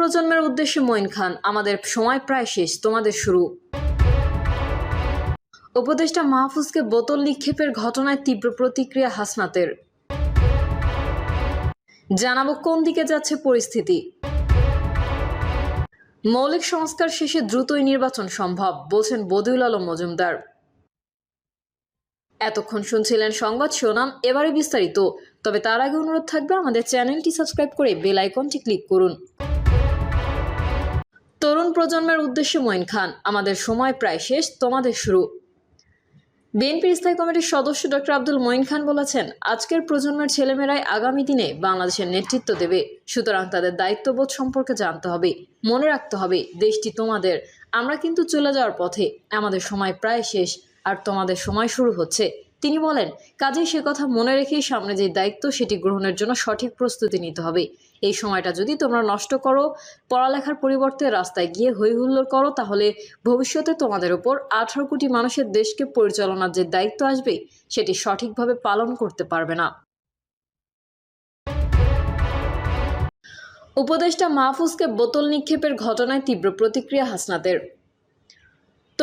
প্রজন্মের উদ্দেশ্যে মঈন খান, আমাদের সময় প্রায় শেষ, তোমাদের শুরু। উপদেষ্টা মাহফুজকে বোতল নিক্ষেপের ঘটনায় তীব্র প্রতিক্রিয়া হাসনাতের। জানাব কোন দিকে যাচ্ছে পরিস্থিতি। মৌলিক সংস্কার শেষে দ্রুতই নির্বাচন সম্ভব, বলছেন বদিউল আলম মজুমদার। এতক্ষণ শুনছিলেন সংবাদ শিরোনাম, এবারে বিস্তারিত। তবে তার আগে অনুরোধ থাকবে আমাদের চ্যানেলটি সাবস্ক্রাইব করে বেল আইকনটি ক্লিক করুন। প্রজন্মের উদ্দেশ্যে মঈন খান। আমাদের সময় প্রায় শেষ, তোমাদের শুরু। বিএনপির স্থায়ী কমিটির সদস্য ডক্টর আব্দুল মঈন খান বলেছেন, আজকের প্রজন্মের ছেলেমেয়েরাই আগামী দিনে বাংলাদেশের নেতৃত্ব দেবে। সুতরাং তাদের দায়িত্ববোধ সম্পর্কে জানতে হবে, মনে রাখতে হবে, দেশটি তোমাদের। আমরা কিন্তু চলে যাওয়ার পথে, আমাদের সময় প্রায় শেষ, আর তোমাদের সময় শুরু হচ্ছে। তিনি বলেন, কাজেই সে কথা মনে রেখেই সামনে যে দায়িত্ব, সেটি গ্রহণের জন্য সঠিক প্রস্তুতি নিতে হবে। এই সময়টা যদি তোমরা নষ্ট করো, পড়ালেখার পরিবর্তে রাস্তায় গিয়ে হৈহুল্লোর করো, তাহলে ভবিষ্যতে তোমাদের ওপর আঠারো কোটি মানুষের দেশকে পরিচালনার যে দায়িত্ব আসবে, সেটি সঠিকভাবে পালন করতে পারবে না। উপদেষ্টা মাহফুজকে বোতল নিক্ষেপের ঘটনায় তীব্র প্রতিক্রিয়া হাসনাতের।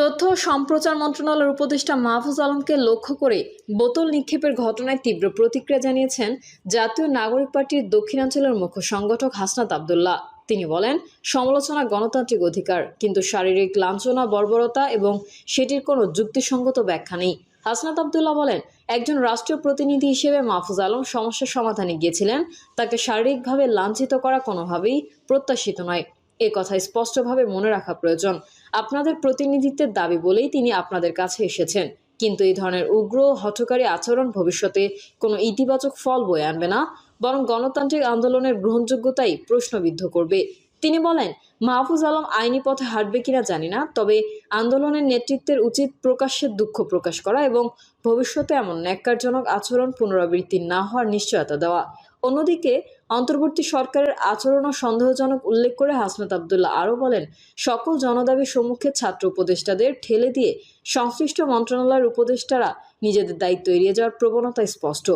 তথ্য সম্প্রচার মন্ত্রণালয়ের উপদেষ্টা মাহফুজ আলমকে লক্ষ্য করে বোতল নিক্ষেপের ঘটনায় তীব্র প্রতিক্রিয়া জানিয়েছেন জাতীয় নাগরিক পার্টির দক্ষিণাঞ্চলের মুখ্য সংগঠক হাসনাত আবদুল্লাহ। তিনি বলেন, সমালোচনা গণতান্ত্রিক অধিকার, কিন্তু শারীরিক লাঞ্ছনা, বর্বরতা এবং সেটির কোনো যুক্তিসঙ্গত ব্যাখ্যা নেই। হাসনাত আবদুল্লাহ বলেন, একজন রাষ্ট্রীয় প্রতিনিধি হিসেবে মাহফুজ আলম সমস্যার সমাধানে গিয়েছিলেন। তাকে শারীরিকভাবে লাঞ্ছিত করা কোনোভাবেই প্রত্যাশিত নয়। এ কথা স্পষ্টভাবে মনে রাখা প্রয়োজন। আপনাদের প্রতিনিধিত্বের দাবি বলেই তিনি আপনাদের কাছে এসেছেন। কিন্তু এই ধরনের উগ্র, হঠকারী আচরণ ভবিষ্যতে কোনো ইতিবাচক ফল বয়ে আনবে না, বরং গণতান্ত্রিক আন্দোলনের গ্রহণযোগ্যতাই প্রশ্নবিদ্ধ করবে। তিনি বলেন, মাহফুজ আলম আইনি পথে হাঁটবে কিনা জানি না, তবে আন্দোলনের নেতৃত্বের উচিত প্রকাশ্যে দুঃখ প্রকাশ করা এবং ভবিষ্যতে এমন ন্যাক্কারজনক আচরণ পুনরাবৃত্তি না হওয়ার নিশ্চয়তা দেওয়া। অন্যদিকে অন্তর্বর্তী সরকারের আচরণও সন্দেহজনক উল্লেখ করে হাসনাত আবদুল্লাহ আরও বলেন, সকল জনদাবির সম্মুখে ছাত্র উপদেষ্টাদের ঠেলে দিয়ে সংশ্লিষ্ট মন্ত্রণালয়ের উপদেষ্টারা নিজেদের দায়িত্ব এড়িয়ে যাওয়ার প্রবণতা স্পষ্ট।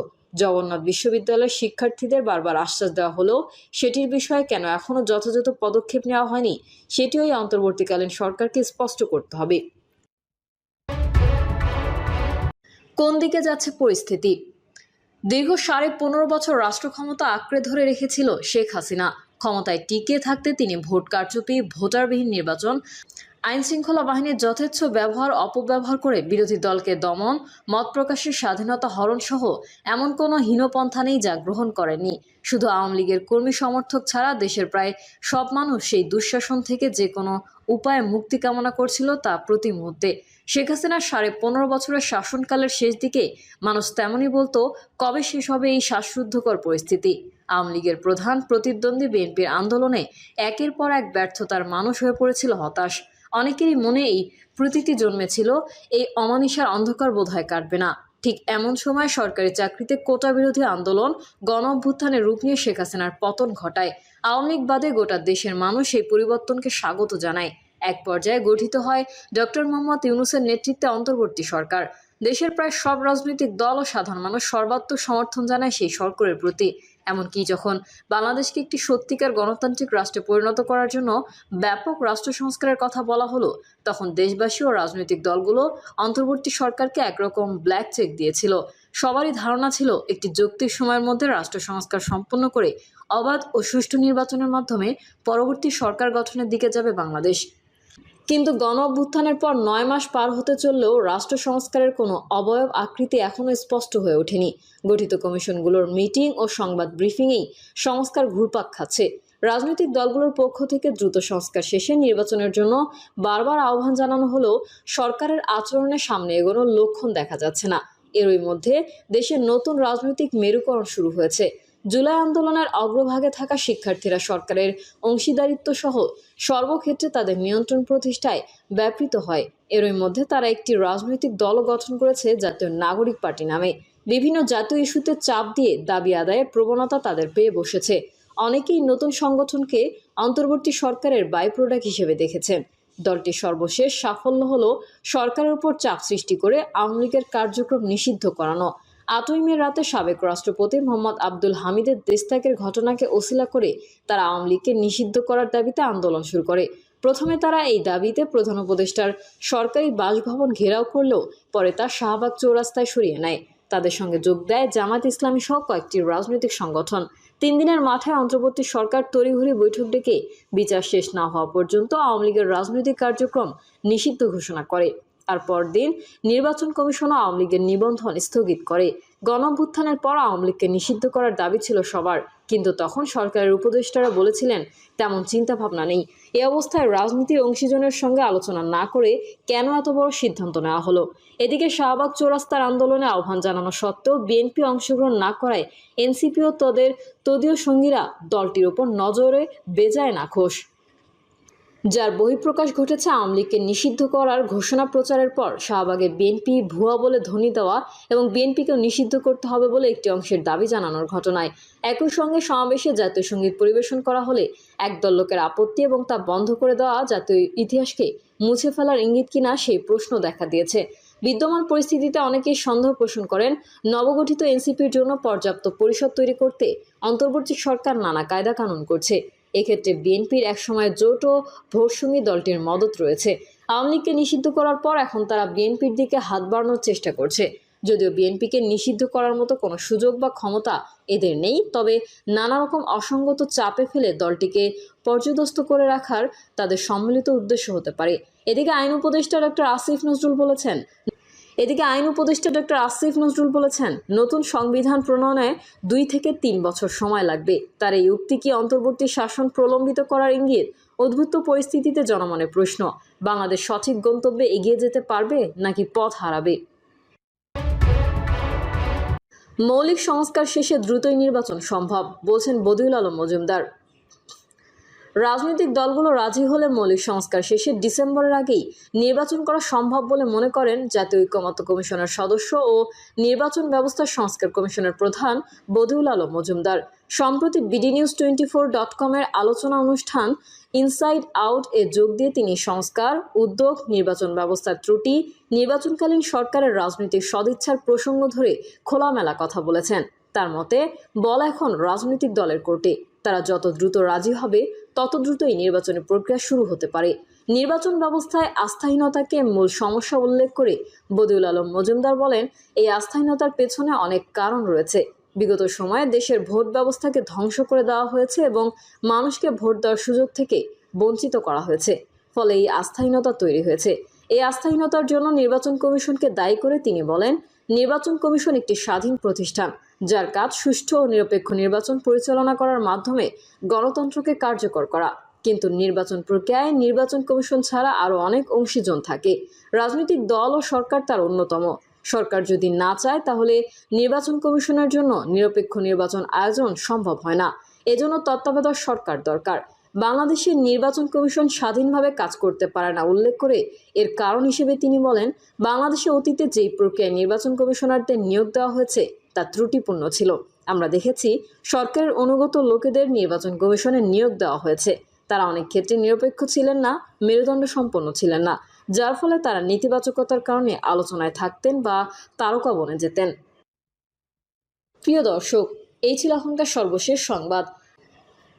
জগন্নাথ বিশ্ববিদ্যালয়ের শিক্ষার্থীদের বারবার আশ্বাস দেওয়া হলেও সেটির বিষয়ে কেন এখনও যথাযথ পদক্ষেপ নেওয়া হয়নি, সেটিও এই অন্তর্বর্তীকালীন সরকারকে স্পষ্ট করতে হবে। কোন দিকে যাচ্ছে পরিস্থিতি? দীর্ঘ সাড়ে পনেরো বছর রাষ্ট্র ক্ষমতা আঁকড়ে ধরে রেখেছিল শেখ হাসিনা। ক্ষমতায় টিকে থাকতে তিনি ভোট কারচুপি, ভোটারবিহীন নির্বাচন আইন শৃঙ্খলা বাহিনীর যথেচ্ছ ব্যবহার, অপব্যবহার করে বিরোধী দলকে দমন, মত প্রকাশের স্বাধীনতা হরণ সহ এমন কোনো হীনপন্থা নেই যা গ্রহণ করেননি শুধু আওয়ামী লীগের কর্মী সমর্থক ছাড়া দেশের প্রায় সব মানুষ সেই দুঃশাসন থেকে যে কোনো উপায়ে মুক্তি কামনা করছিল তা প্রতি মুহূর্তে। শেখ হাসিনার সাড়ে পনেরো বছরের শাসনকালের শেষ দিকে মানুষ তেমনই বলতো, কবে শেষ হবে এই শ্বাসরুদ্ধকর পরিস্থিতি? আওয়ামী লীগের প্রধান প্রতিদ্বন্দ্বী বিএনপির আন্দোলনে একের পর এক ব্যর্থতার মানুষ হয়ে পড়েছিল হতাশ। অনেকেরই মনে এই প্রতীতি জন্মেছিল, এই অমানিসার অন্ধকার বোধহয় কাটবে না। ঠিক এমন সময় সরকারি চাকরিতে কোটা বিরোধী আন্দোলন গণ অভ্যুত্থানের রূপ নিয়ে শেখ হাসিনার পতন ঘটায়। আওয়ামী লীগ বাদে গোটা দেশের মানুষ এই পরিবর্তনকে স্বাগত জানায়। এক পর্যায়ে গঠিত হয় ডক্টর মোহাম্মদ ইউনুসের নেতৃত্বে অন্তর্বর্তী সরকার। দেশের প্রায় সব রাজনৈতিক দল ও সাধারণ মানুষ সর্বাত্মক সমর্থন জানায় সেই সরকারের প্রতি। এমনকি যখন বাংলাদেশকে একটি সত্যিকার গণতান্ত্রিক রাষ্ট্রে পরিণত করার জন্য ব্যাপক রাষ্ট্র সংস্কারের কথা বলা হলো, তখন দেশবাসী ও রাজনৈতিক দলগুলো অন্তর্বর্তী সরকারকে একরকম ব্ল্যাক চেক দিয়েছিল। সবারই ধারণা ছিল একটি যৌক্তিক সময়ের মধ্যে রাষ্ট্র সংস্কার সম্পন্ন করে অবাধ ও সুষ্ঠু নির্বাচনের মাধ্যমে পরবর্তী সরকার গঠনের দিকে যাবে বাংলাদেশ। কিন্তু গণ অভ্যুত্থানের পর নয় মাস পার হতে চললেও রাষ্ট্র সংস্কারের কোনো অবয়ব আকৃতি এখনও স্পষ্ট হয়ে ওঠেনি। গঠিত কমিশনগুলোর মিটিং ও সংবাদ ব্রিফিংয়েই সংস্কার ঘুরপাক খাচ্ছে। রাজনৈতিক দলগুলোর পক্ষ থেকে দ্রুত সংস্কার শেষে নির্বাচনের জন্য বারবার আহ্বান জানানো হলেও সরকারের আচরণের সামনে এগোনোর লক্ষণ দেখা যাচ্ছে না। এরই মধ্যে দেশের নতুন রাজনৈতিক মেরুকরণ শুরু হয়েছে। জুলাই আন্দোলনের অগ্রভাগে থাকা শিক্ষার্থীরা সরকারের অংশীদারিত্ব সহ সর্বক্ষেত্রে তাদের নিয়ন্ত্রণ প্রতিষ্ঠায় ব্যাপৃত হয়। এরই মধ্যে তারা একটি রাজনৈতিক দল গঠন করেছে জাতীয় নাগরিক পার্টি নামে। বিভিন্ন জাতীয় ইস্যুতে চাপ দিয়ে দাবি আদায়ের প্রবণতা তাদের পেয়ে বসেছে। অনেকেই নতুন সংগঠনকে অন্তর্বর্তী সরকারের বাই প্রোডাক্ট হিসেবে দেখেছেন। দলটির সর্বশেষ সাফল্য হল সরকারের উপর চাপ সৃষ্টি করে আওয়ামী লীগের কার্যক্রম নিষিদ্ধ করানো। আটই মে রাতে সাবেক রাষ্ট্রপতি মোহাম্মদ আব্দুল হামিদের দেশত্যাগের ঘটনাকে ওসিলা করে তারা আওয়ামী লীগকে নিষিদ্ধ করার দাবিতে আন্দোলন শুরু করে। প্রথমে তারা এই দাবিতে প্রধান উপদেষ্টার সরকারি বাসভবন ঘেরাও করলেও পরে তা শাহবাগ চৌরাস্তায় সরিয়ে নেয়। তাদের সঙ্গে যোগ দেয় জামাত ইসলামী সহ কয়েকটি রাজনৈতিক সংগঠন। তিন দিনের মাথায় অন্তর্বর্তী সরকার তড়িঘড়ি বৈঠক ডেকে বিচার শেষ না হওয়া পর্যন্ত আওয়ামী লীগের রাজনৈতিক কার্যক্রম নিষিদ্ধ ঘোষণা করে। আর পরদিন নির্বাচন কমিশনও আওয়ামী লীগের নিবন্ধন স্থগিত করে। গণভ্যুত্থানের পর আওয়ামী লীগকে নিষিদ্ধ করার দাবি ছিল সবার। কিন্তু তখন সরকারের উপদেষ্টারা বলেছিলেন, তেমন চিন্তা ভাবনা নেই। এ অবস্থায় রাজনীতির অংশীজনের সঙ্গে আলোচনা না করে কেন এত বড় সিদ্ধান্ত নেওয়া হলো? এদিকে শাহবাগ চৌরাস্তার আন্দোলনে আহ্বান জানানো সত্ত্বেও বিএনপি অংশগ্রহণ না করায় এনসিপিও তাদের, তদীয় সঙ্গীরা দলটির ওপর নজরে বেজায় নাখোশ। যার বহিঃপ্রকাশ ঘটেছে আওয়ামী লীগকে নিষিদ্ধ করার ঘোষণা প্রচারের পর শাহবাগে বিএনপি ভুয়া বলে ধ্বনি দেওয়া এবং বিএনপিকেও নিষিদ্ধ করতে হবে বলে একটি অংশের দাবি জানানোর ঘটনায়। একই সঙ্গে সমাবেশে জাতীয় সংগীত পরিবেশন করা হলে একদল লোকের আপত্তি এবং তা বন্ধ করে দেওয়া জাতীয় ইতিহাসকে মুছে ফেলার ইঙ্গিত কিনা সেই প্রশ্ন দেখা দিয়েছে। বিদ্যমান পরিস্থিতিতে অনেকেই সন্দেহ পোষণ করেন, নবগঠিত এনসিপির জন্য পর্যাপ্ত পরিষদ তৈরি করতে অন্তর্বর্তী সরকার নানা কায়দা কানুন করছে। এক্ষেত্রে বিএনপির একসময় জোট ও ভোটসঙ্গী দলটির মদত রয়েছে। আওয়ামী লীগকে নিষিদ্ধ করার পর এখন তারা বিএনপির দিকে হাত বাড়ানোর চেষ্টা করছে। যদিও বিএনপিকে নিষিদ্ধ করার মতো কোনো সুযোগ বা ক্ষমতা এদের নেই, তবে নানা রকম অসঙ্গত চাপে ফেলে দলটিকে পর্যদস্ত করে রাখার তাদের সম্মিলিত উদ্দেশ্য হতে পারে। এদিকে আইন উপদেষ্টা ডক্টর আসিফ নজরুল বলেছেন এদিকে আইন উপদেষ্টা ডক্টর আসিফ নজরুল বলেছেন, নতুন সংবিধান প্রণয়নে দুই থেকে তিন বছর সময় লাগবে। তার এই উক্তি কি অন্তর্বর্তী শাসন প্রলম্বিত করার ইঙ্গিত? উদ্ভূত পরিস্থিতিতে জনমনে প্রশ্ন, বাংলাদেশ সঠিক গন্তব্যে এগিয়ে যেতে পারবে নাকি পথ হারাবে? মৌলিক সংস্কার শেষে দ্রুতই নির্বাচন সম্ভব, বলছেন বদিউল আলম মজুমদার। রাজনৈতিক দলগুলো রাজি হলে মৌলিক সংস্কার শেষে ডিসেম্বরের আগেই নির্বাচন করা সম্ভব বলে মনে করেন জাতীয় ঐক্যমত্য কমিশনের সদস্য ও নির্বাচন ব্যবস্থা সংস্কার কমিশনের প্রধান বদিউল আলম মজুমদার। সম্প্রতি BD news twenty four dot কমের আলোচনা অনুষ্ঠান ইনসাইড আউট এ যোগ দিয়ে তিনি সংস্কার, উদ্যোগ, নির্বাচন ব্যবস্থার ত্রুটি, নির্বাচনকালীন সরকারের রাজনৈতিক সদিচ্ছার প্রসঙ্গ ধরে খোলামেলা কথা বলেছেন। তার মতে, বল এখন রাজনৈতিক দলের কোর্টে। তারা যত দ্রুত রাজি হবে তত দ্রুতই নির্বাচনী প্রক্রিয়া শুরু হতে পারে। নির্বাচন ব্যবস্থায় আস্থাহীনতাকে মূল সমস্যা উল্লেখ করে বদিউল আলম মজুমদার বলেন, এই আস্থাহীনতার পেছনে অনেক কারণ রয়েছে। বিগত সময়ে দেশের ভোট ব্যবস্থাকে ধ্বংস করে দেওয়া হয়েছে এবং মানুষকে ভোট দেওয়ার সুযোগ থেকে বঞ্চিত করা হয়েছে। ফলে এই আস্থাহীনতা তৈরি হয়েছে। এই আস্থাহীনতার জন্য নির্বাচন কমিশনকে দায়ী করে তিনি বলেন নির্বাচন কমিশন একটি স্বাধীন প্রতিষ্ঠান, যার কাজ সুষ্ঠু ও নিরপেক্ষ নির্বাচন পরিচালনা করার মাধ্যমে গণতন্ত্রকে কার্যকর করা। কিন্তু নির্বাচন প্রক্রিয়ায় নির্বাচন কমিশন ছাড়া আরও অনেক অংশীজন থাকে। রাজনৈতিক দল ও সরকার তার অন্যতম। সরকার যদি না চায়, তাহলে নির্বাচন কমিশনের জন্য নিরপেক্ষ নির্বাচন আয়োজন সম্ভব হয় না। এজন্য তত্ত্বাবধায়ক সরকার দরকার। বাংলাদেশের নির্বাচন কমিশন স্বাধীনভাবে কাজ করতে পারে না উল্লেখ করে এর কারণ হিসেবে তিনি বলেন, বাংলাদেশে অতীতে যেই প্রক্রিয়ায় নির্বাচন কমিশনারদের নিয়োগ দেওয়া হয়েছে, তা ত্রুটিপূর্ণ ছিল। আমরা দেখেছি, সরকারের অনুগত লোকেদের নির্বাচন কমিশনে নিয়োগ দেওয়া হয়েছে। তারা অনেক ক্ষেত্রে নিরপেক্ষ ছিলেন না, মেরুদণ্ড সম্পন্ন ছিলেন না, যার ফলে তারা নেতিবাচকতার কারণে আলোচনায় থাকতেন বা তারকা বনে যেতেন। প্রিয় দর্শক, এই ছিল এখনকার সর্বশেষ সংবাদ।